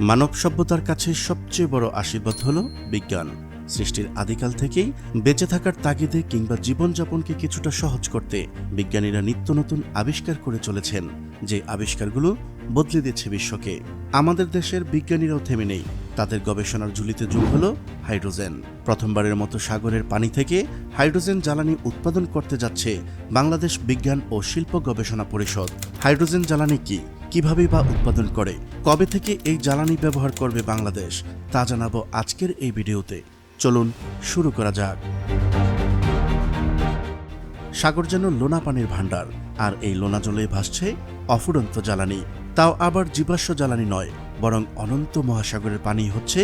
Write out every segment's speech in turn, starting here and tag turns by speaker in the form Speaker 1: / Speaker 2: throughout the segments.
Speaker 1: মানব সভ্যতার কাছে সবচেয়ে বড় আশীর্বাদ হল বিজ্ঞান। সৃষ্টির আদিকাল থেকেই বেঁচে থাকার তাগিদে কিংবা জীবনযাপনকে কিছুটা সহজ করতে বিজ্ঞানীরা নিত্য নতুন আবিষ্কার করে চলেছেন। যে আবিষ্কারগুলো বদলে দিচ্ছে বিশ্বকে। আমাদের দেশের বিজ্ঞানীরাও থেমে নেই। তাদের গবেষণার ঝুলিতে যোগ হল হাইড্রোজেন। প্রথমবারের মতো সাগরের পানি থেকে হাইড্রোজেন জ্বালানি উৎপাদন করতে যাচ্ছে বাংলাদেশ বিজ্ঞান ও শিল্প গবেষণা পরিষদ। হাইড্রোজেন জ্বালানি কি? কীভাবে বা উৎপাদন করে? কবে থেকে এই জ্বালানি ব্যবহার করবে বাংলাদেশ? তা জানাব আজকের এই ভিডিওতে। চলুন শুরু করা যাক। সাগর যেন লোনা পানির ভাণ্ডার, আর এই লোনা জলে ভাসছে অফুরন্ত জ্বালানি। তাও আবার জীবাশ্ম জ্বালানি নয়, বরং অনন্ত মহাসাগরের পানি হচ্ছে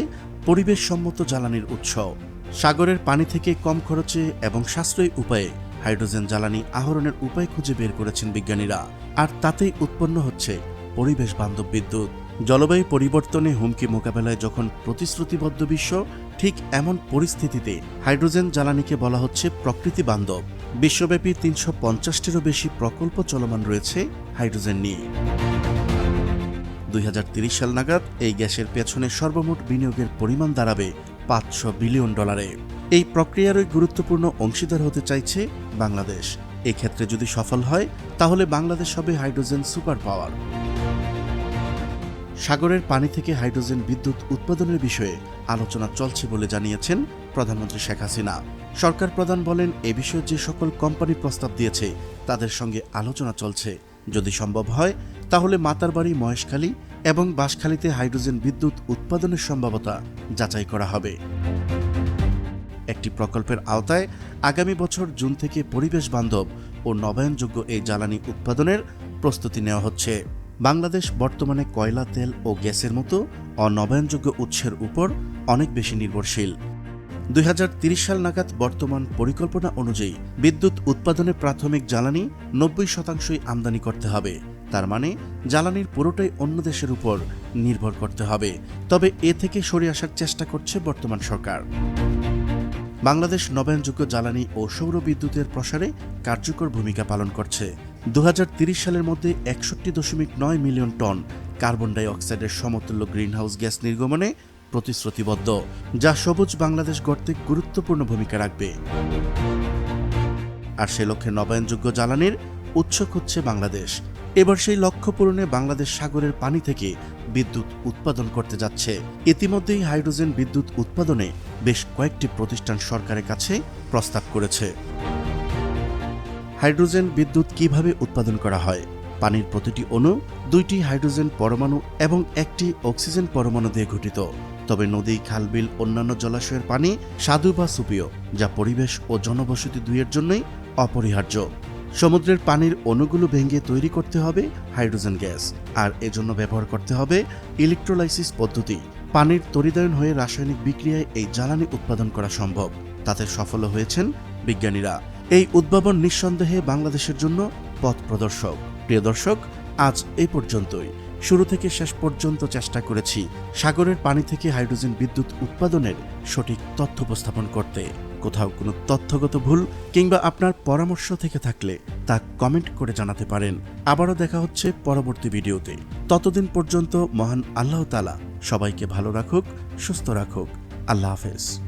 Speaker 1: পরিবেশ সম্মত জ্বালানির উৎস। সাগরের পানি থেকে কম খরচে এবং সাশ্রয়ী উপায়ে হাইড্রোজেন জ্বালানি আহরণের উপায় খুঁজে বের করেছেন বিজ্ঞানীরা। আর তাতেই উৎপন্ন হচ্ছে পরিবেশ বান্ধব বিদ্যুৎ। জলবায়ু পরিবর্তনে হুমকি মোকাবেলায় যখন প্রতিশ্রুতিবদ্ধ বিশ্ব, ঠিক এমন পরিস্থিতিতে হাইড্রোজেন জ্বালানিকে বলা হচ্ছে প্রকৃতি বান্ধব। বিশ্বব্যাপী তিনশো পঞ্চাশটিরও বেশি প্রকল্প চলমান রয়েছে হাইড্রোজেন নিয়ে। দুই সাল নাগাদ এই গ্যাসের পেছনে সর্বমোট বিনিয়োগের পরিমাণ দাঁড়াবে পাঁচশো বিলিয়ন ডলারে। এই প্রক্রিয়ারই গুরুত্বপূর্ণ অংশীদার হতে চাইছে বাংলাদেশ। এক্ষেত্রে যদি সফল হয়, তাহলে বাংলাদেশ হবে হাইড্রোজেন সুপার পাওয়ার। সাগরের পানি থেকে হাইড্রোজেন বিদ্যুৎ উৎপাদনের বিষয়ে আলোচনা চলছে বলে জানিয়েছেন প্রধানমন্ত্রী শেখ হাসিনা। সরকার প্রধান বলেন, এ বিষয়ে যে সকল কোম্পানি প্রস্তাব দিয়েছে, তাদের সঙ্গে আলোচনা চলছে। যদি সম্ভব হয় তাহলে মাতারবাড়ি মহেশখালী এবং বাঁশখালীতে হাইড্রোজেন বিদ্যুৎ উৎপাদনের সম্ভাবতা যাচাই করা হবে। একটি প্রকল্পের আওতায় আগামী বছর জুন থেকে পরিবেশ বান্ধব ও নবায়নযোগ্য এই জ্বালানি উৎপাদনের প্রস্তুতি নেওয়া হচ্ছে। বাংলাদেশ বর্তমানে কয়লা, তেল ও গ্যাসের মতো অনবায়নযোগ্য উৎসের উপর অনেক বেশি নির্ভরশীল। দুই সাল নাগাদ বর্তমান পরিকল্পনা অনুযায়ী বিদ্যুৎ উৎপাদনে প্রাথমিক জ্বালানি নব্বই শতাংশই আমদানি করতে হবে। তার মানে জ্বালানির পুরোটাই অন্য দেশের উপর নির্ভর করতে হবে। তবে এ থেকে সরে আসার চেষ্টা করছে বর্তমান সরকার। বাংলাদেশ নবায়নযোগ্য জ্বালানি ও সৌর বিদ্যুতের প্রসারে কার্যকর ভূমিকা পালন করছে। দু সালের মধ্যে একষট্টি দশমিক নয় মিলিয়ন টন কার্বন ডাই অক্সাইডের সমতুল্য গ্রিনহাউস গ্যাস নির্গমনে প্রতিশ্রুতিবদ্ধ, যা সবুজ বাংলাদেশ গড়তে গুরুত্বপূর্ণ ভূমিকা রাখবে। আর সে লক্ষ্যে নবায়নযোগ্য জ্বালানির উৎস খুঁজছে বাংলাদেশ। এবার সেই লক্ষ্য পূরণে বাংলাদেশ সাগরের পানি থেকে বিদ্যুৎ উৎপাদন করতে যাচ্ছে। ইতিমধ্যেই হাইড্রোজেন বিদ্যুৎ উৎপাদনে বেশ কয়েকটি প্রতিষ্ঠান সরকারের কাছে প্রস্তাব করেছে। হাইড্রোজেন বিদ্যুৎ কীভাবে উৎপাদন করা হয়? পানির প্রতিটি অণু দুইটি হাইড্রোজেন পরমাণু এবং একটি অক্সিজেন পরমাণু দিয়ে গঠিত। তবে নদী, খালবিল, অন্যান্য জলাশয়ের পানি সাধু বা সুপীয়, যা পরিবেশ ও জনবসতি দুইয়ের জন্যই অপরিহার্য। সমুদ্রের পানির অণুগুলো ভেঙে তৈরি করতে হবে হাইড্রোজেন গ্যাস। আর এজন্য ব্যবহার করতে হবে ইলেকট্রোলাইসিস পদ্ধতি। পানির তরিদায়ন হয়ে রাসায়নিক বিক্রিয়ায় এই জ্বালানি উৎপাদন করা সম্ভব। তাতে সফল হয়েছেন বিজ্ঞানীরা। এই উদ্ভাবন নিঃসন্দেহে বাংলাদেশের জন্য পথ প্রদর্শক। প্রিয় দর্শক, আজ এই পর্যন্তই। শুরু থেকে শেষ পর্যন্ত চেষ্টা করেছি সাগরের পানি থেকে হাইড্রোজেন বিদ্যুৎ উৎপাদনের সঠিক তথ্য উপস্থাপন করতে। কোথাও কোনো তথ্যগত ভুল কিংবা আপনার পরামর্শ থেকে থাকলে তা কমেন্ট করে জানাতে পারেন। আবারও দেখা হচ্ছে পরবর্তী ভিডিওতে। ততদিন পর্যন্ত মহান আল্লাহ তালা সবাইকে ভালো রাখুক, সুস্থ রাখুক। আল্লাহ হাফেজ।